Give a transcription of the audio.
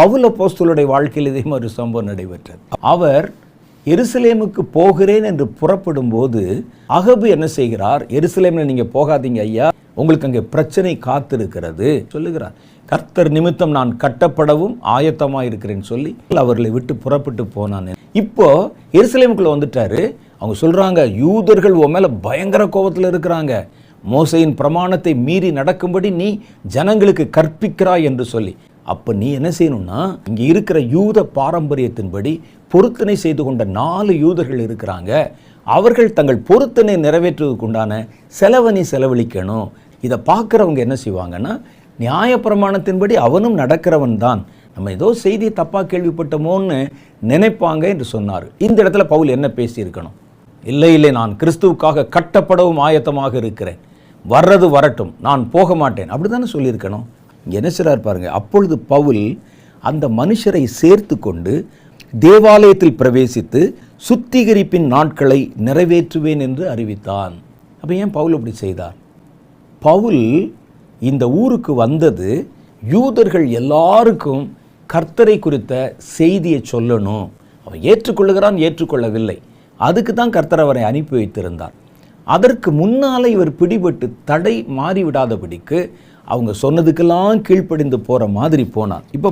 பவுல போஸ்தலுடைய வாழ்க்கையில் இதே மாதிரி ஒரு சம்பவம் நடைபெற்றது. அவர் எருசலேமுக்கு போகிறேன் என்று புறப்படும் போது அகபு என்ன செய்கிறார்? எருசலேம்ல நீங்க போகாதீங்க ஐயா உங்களுக்கு அங்கே பிரச்சனை காத்திருக்கிறது. சொல்லுகிறார் கர்த்தர் நிமித்தம் நான் கட்டப்படவும் ஆயத்தமாக இருக்கிறேன்னு சொல்லி அவர்களை விட்டு புறப்பட்டு போனான். இப்போ எருசலேமுக்குள்ள வந்துட்டாரு. அவங்க சொல்றாங்க யூதர்கள் உன் மேல பயங்கர கோபத்தில் இருக்கிறாங்க. மோசையின் பிரமாணத்தை மீறி நடக்கும்படி நீ ஜனங்களுக்கு கற்பிக்கிறாய் என்று சொல்லி. அப்போ நீ என்ன செய்யணும்னா இங்கே இருக்கிற யூத பாரம்பரியத்தின்படி பொருத்தனை செய்து கொண்ட நாலு யூதர்கள் இருக்கிறாங்க. அவர்கள் தங்கள் பொருத்தனை நிறைவேற்றுவதற்கு உண்டான செலவை நீ செலவழிக்கணும். இதை பார்க்குறவங்க என்ன செய்வாங்கன்னா நியாயப்பிரமாணத்தின்படி அவனும் நடக்கிறவன் தான். நம்ம ஏதோ செய்தி தப்பாக கேள்விப்பட்டோமோன்னு நினைப்பாங்க என்று சொன்னார். இந்த இடத்துல பவுல் என்ன பேசியிருக்கணும்? இல்லை இல்லை நான் கிறிஸ்துவுக்காக கட்டப்படவும் ஆயத்தமாக இருக்கிறேன். வர்றது வரட்டும் நான் போக மாட்டேன். அப்படி தானே சொல்லியிருக்கணும்? என்ன சொல்கிறார் பாருங்கள் அப்பொழுது பவுல் அந்த மனுஷரை சேர்த்து கொண்டு தேவாலயத்தில் பிரவேசித்து சுத்திகரிப்பின் நாட்களை நிறைவேற்றுவேன் என்று அறிவித்தான். அப்போ ஏன் பவுல் அப்படி செய்தார்? பவுல் இந்த ஊருக்கு வந்தது யூதர்கள் எல்லாருக்கும் கர்த்தரை குறித்த செய்தியை சொல்லணும். அவன் ஏற்றுக்கொள்ளுகிறான் ஏற்றுக்கொள்ளவில்லை. அதுக்கு தான் கர்த்தர் அவரை அனுப்பி வைத்திருந்தார். அதற்கு முன்னாலே இவர் பிடிபட்டு தடை மாறிவிடாதபடிக்கு அவங்க சொன்னதுக்கெல்லாம் கீழ்ப்படிந்து போகிற மாதிரி போனார் இப்போ